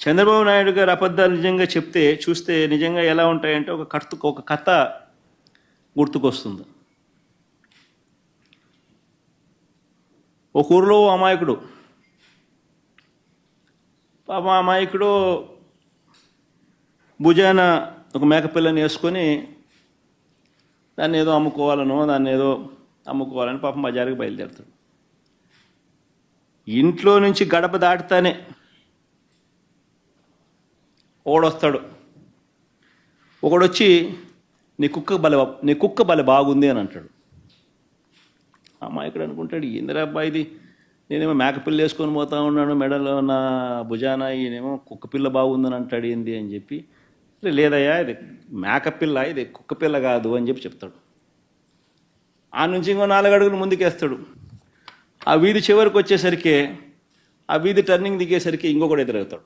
చంద్రబాబు నాయుడు గారు అబద్ధాలు నిజంగా చెప్తే చూస్తే నిజంగా ఎలా ఉంటాయంటే ఒక కర్త ఒక కథ గుర్తుకొస్తుంది. ఒక ఊరిలో ఓ అమాయకుడు పాప అమాయకుడు భుజాన ఒక మేకపిల్లని వేసుకొని దాన్ని ఏదో అమ్ముకోవాలనో దాన్ని ఏదో అమ్ముకోవాలని పాపం బజారుకి బయలుదేరుతాడు. ఇంట్లో నుంచి గడప దాటుతానే ఓడొస్తాడు. ఒకడొచ్చి నీ కుక్క బల నీ కుక్క బల బాగుంది అని అంటాడు. అమ్మాయికుడు అనుకుంటాడు ఏందిరా అబ్బాయి ఇది? నేనేమో మేకపిల్ల వేసుకొని పోతా ఉన్నాను మెడలో నా భుజాన ఈయనేమో కుక్క పిల్ల బాగుందని అంటాడు ఏంది అని చెప్పి లేదయ్యా ఇది మేకపిల్ల ఇది కుక్క పిల్ల కాదు అని చెప్పి చెప్తాడు. ఆ నుంచి ఇంకో నాలుగు అడుగులు ముందుకేస్తాడు. ఆ వీధి చివరికి వచ్చేసరికి ఆ వీధి టర్నింగ్ దిగేసరికి ఇంకొకడు ఎదురవుతాడు.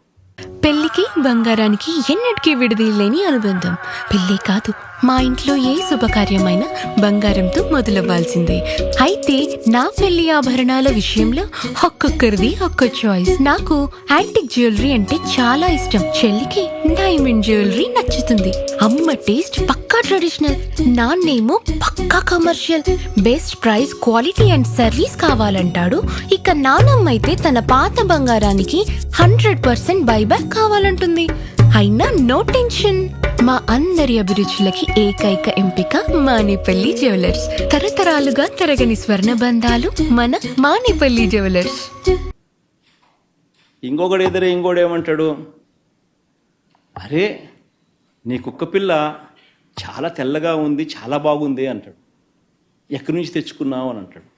బంగారానికి ఎన్నటికీ విడదీయలేని అనుబంధం. పెళ్ళే కాదు మా ఇంట్లో ఏ శుభకార్యమైనా బంగారంతో మొదలవ్వాల్సిందే. అయితే నా పెళ్ళి ఆభరణాల విషయంలో ఒక్కొక్కరిది ఒక్కో చాయిస్ నాకు యాంటిక్ జ్యువెలరీ అంటే చాలా ఇష్టం. చెల్లికి డైమండ్ జ్యువెలరీ నచ్చుతుంది. అమ్మ టేస్ట్ పక్క ట్రెడిషనల్ నాన్నేమో పక్కా commercial best price quality and service కావాలంటాడు. ఇక నానమ్మ అయితే తన పాత బంగారానికి హండ్రెడ్ పర్సెంట్ బైబ్యాక్ కావాలంటుంది. అయినా నో టెన్షన్ మా అందరి అభిరుచులకి ఏకైక ఎంపిక మానేపల్లి జ్యువెలర్స్ తరతరాలుగా తరగని స్వర్ణ బంధాలు మన మానేపల్లి జ్యువెలర్స్ ఇంకొకడు ఎదురే ఇంకోడు ఏమంటాడు? అరే నీ కుక్క పిల్ల చాలా తెల్లగా ఉంది చాలా బాగుంది అంటాడు. ఎక్కడి నుంచి తెచ్చుకున్నావు అని అంటాడు.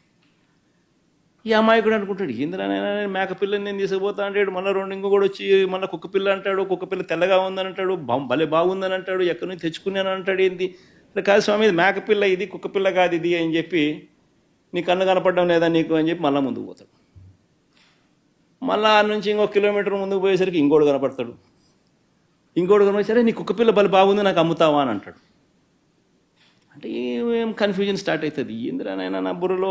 ఈ అమాయకుడు అనుకుంటాడు ఏందిరా నేను మేక పిల్లని నేను తీసుకుపోతా అంటాడు. మళ్ళీ రెండు ఇంకో కూడా వచ్చి మళ్ళీ కుక్క పిల్ల అంటాడు కుక్క పిల్ల తెల్లగా ఉందని అంటాడు భలే బాగుందని అంటాడు ఎక్కడి నుంచి తెచ్చుకున్నాను అంటాడు ఏంది? కాదు స్వామి ఇది మేక పిల్ల ఇది కుక్క పిల్ల కాదు ఇది అని చెప్పి నీ కన్ను కనపడడం లేదా నీకు అని చెప్పి మళ్ళీ ముందుకు పోతాడు. మళ్ళీ ఆ నుంచి ఇంకో కిలోమీటర్ ముందుకు పోయేసరికి ఇంకోడు కనపడతాడు. ఇంకోడు కనపడి సరే నీ కుక్క పిల్ల బలి బాగుంది నాకు అమ్ముతావా అని అంటాడు. అంటే ఏం కన్ఫ్యూజన్ స్టార్ట్ అవుతుంది ఏందిరా నాయనా నా బుర్రలో?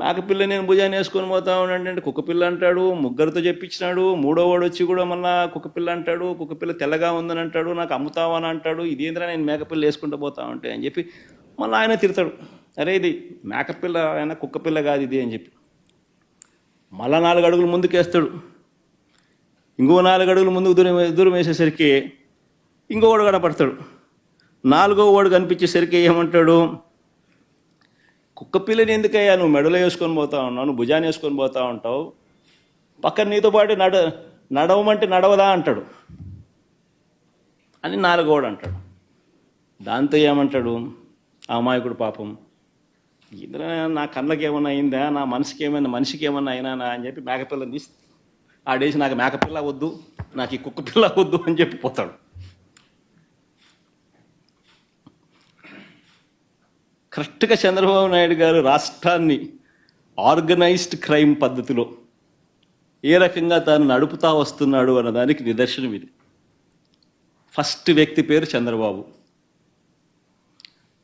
మేకపిల్ల నేను భుజాన్ని వేసుకొని పోతా ఉన్నాడు అంటే కుక్కపిల్ల అంటాడు ముగ్గురితో చెప్పించినాడు మూడో వాడు వచ్చి కూడా మళ్ళా కుక్కపిల్ల అంటాడు కుక్కపిల్ల తెల్లగా ఉందని అంటాడు నాకు అమ్ముతావా అని అంటాడు ఇదేంద్రా నేను మేకపిల్ల వేసుకుంటూ పోతా ఉంటే అని చెప్పి మళ్ళీ ఆయన తిడతాడు. అరే ఇది మేకపిల్ల ఆయన కుక్కపిల్ల కాదు ఇది అని చెప్పి. మళ్ళా నాలుగు అడుగులు ముందుకేస్తాడు. ఇంకో నాలుగు అడుగులు ముందుకు దూరం దూరం వేసేసరికి ఇంకొకడు కనపడతాడు. నాలుగో వాడు కనిపించేసరికి ఏమంటాడు? కుక్క పిల్లని ఎందుకయ్యా నువ్వు మెడలో వేసుకొని పోతా ఉన్నావు? నువ్వు భుజాన్ని వేసుకొని పోతా ఉంటావు? పక్కన నీతో పాటు నడ నడవమంటే నడవదా అంటాడు. అని నాలుగోడు అంటాడు. దాంతో ఏమంటాడు? ఆ అమాయకుడు పాపం. ఇందులో నా కళ్ళకి ఏమైనా అయిందా? నా మనసుకి ఏమైనా మనిషికి ఏమైనా అయినా అని చెప్పి మేకపిల్లని తీసి ఆడేసి నాకు మేకపిల్ల వద్దు నాకు ఈ కుక్క పిల్ల వద్దు అని చెప్పి పోతాడు. కరెక్ట్గా చంద్రబాబు నాయుడు గారు రాష్ట్రాన్ని ఆర్గనైజ్డ్ క్రైమ్ పద్ధతిలో ఏ రకంగా తాను నడుపుతా వస్తున్నాడు అన్నదానికి నిదర్శనం ఇది. ఫస్ట్ వ్యక్తి పేరు చంద్రబాబు.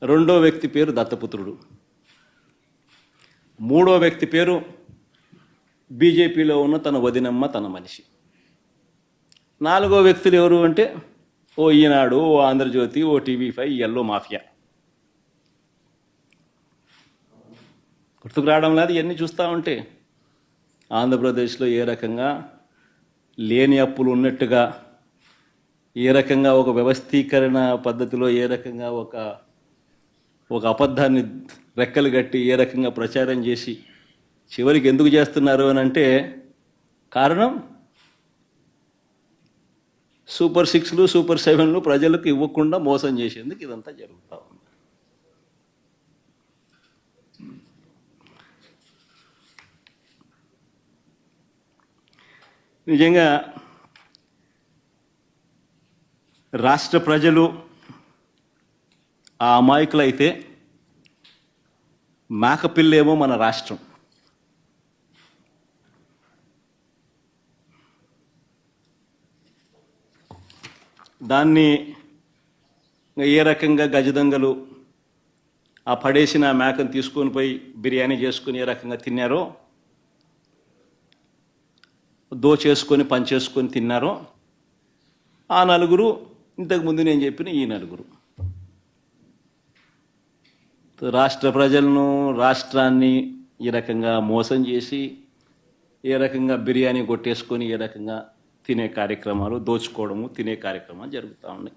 రెండో వ్యక్తి పేరు దత్తపుత్రుడు. మూడో వ్యక్తి పేరు బీజేపీలో ఉన్న తన వదినమ్మ తన మనిషి. నాలుగో వ్యక్తులు ఎవరు అంటే ఓ ఈనాడు ఓ ఆంధ్రజ్యోతి ఓ టీవీ ఫైవ్ ఎల్లో మాఫియా. గుర్తుకు రావడం లేదు ఇవన్నీ చూస్తూ ఉంటే. ఆంధ్రప్రదేశ్లో ఏ రకంగా లేని అప్పులు ఉన్నట్టుగా ఏ రకంగా ఒక వ్యవస్థీకరణ పద్ధతిలో ఏ రకంగా ఒక ఒక అబద్ధాన్ని రెక్కలు కట్టి ఏ రకంగా ప్రచారం చేసి చివరికి ఎందుకు చేస్తున్నారు అని అంటే కారణం? సూపర్ సిక్స్లు సూపర్ సెవెన్లు ప్రజలకు ఇవ్వకుండా మోసం చేసేందుకు ఇదంతా జరుగుతూ ఉంది. నిజంగా రాష్ట్ర ప్రజలు ఆ అమాయకులైతే మేకపిల్లేమో మన రాష్ట్రం. దాన్ని ఏ రకంగా గజదొంగలు ఆ పడేసిన మేకను తీసుకొని పోయి బిర్యానీ చేసుకుని ఏ రకంగా తిన్నారో దోచేసుకొని పనిచేసుకొని తిన్నారో ఆ నలుగురు ఇంతకుముందు నేను చెప్పిన ఈ నలుగురు. రాష్ట్ర ప్రజలను రాష్ట్రాన్ని ఈ రకంగా మోసం చేసి ఏ రకంగా బిర్యానీ కొట్టేసుకొని ఏ రకంగా తినే కార్యక్రమాలు దోచుకోవడము తినే కార్యక్రమాలు జరుగుతూ ఉన్నాయి.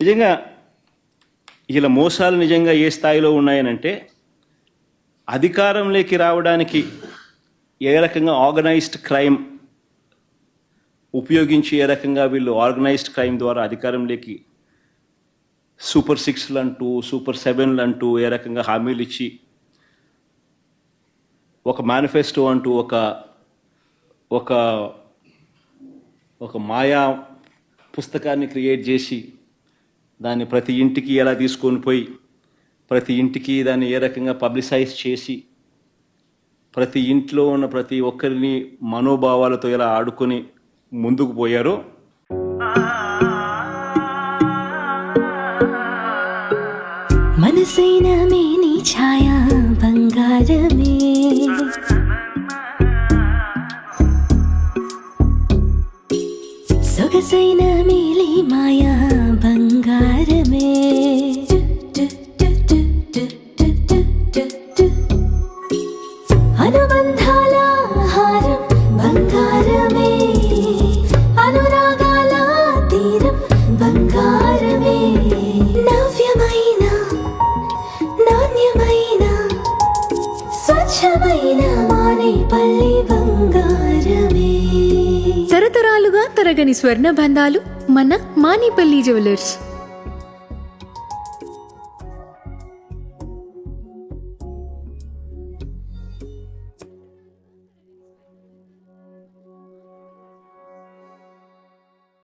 నిజంగా ఇలా మోసాలు నిజంగా ఏ స్థాయిలో ఉన్నాయనంటే అధికారంలోకి రావడానికి ఏ రకంగా ఆర్గనైజ్డ్ క్రైమ్ ఉపయోగించి ఏ రకంగా వీళ్ళు ఆర్గనైజ్డ్ క్రైమ్ ద్వారా అధికారంలోకి సూపర్ సిక్స్లు అంటూ సూపర్ సెవెన్లు అంటూ ఏ రకంగా హామీలు ఇచ్చి ఒక మేనిఫెస్టో అంటూ ఒక ఒక ఒక మాయా పుస్తకాన్ని క్రియేట్ చేసి దాన్ని ప్రతి ఇంటికి ఎలా తీసుకొని పోయి ప్రతి ఇంటికి దాన్ని ఏ రకంగా పబ్లిసైజ్ చేసి ప్రతి ఇంట్లో ఉన్న ప్రతి ఒక్కరిని మనోభావాలతో ఎలా ఆడుకొని ముందుకు పోయారో మనసైన మేని ఛాయా బంగారమే. తరగని స్వర్ణ బంధాలు మన మానిపల్లి జ్యువెలర్స్.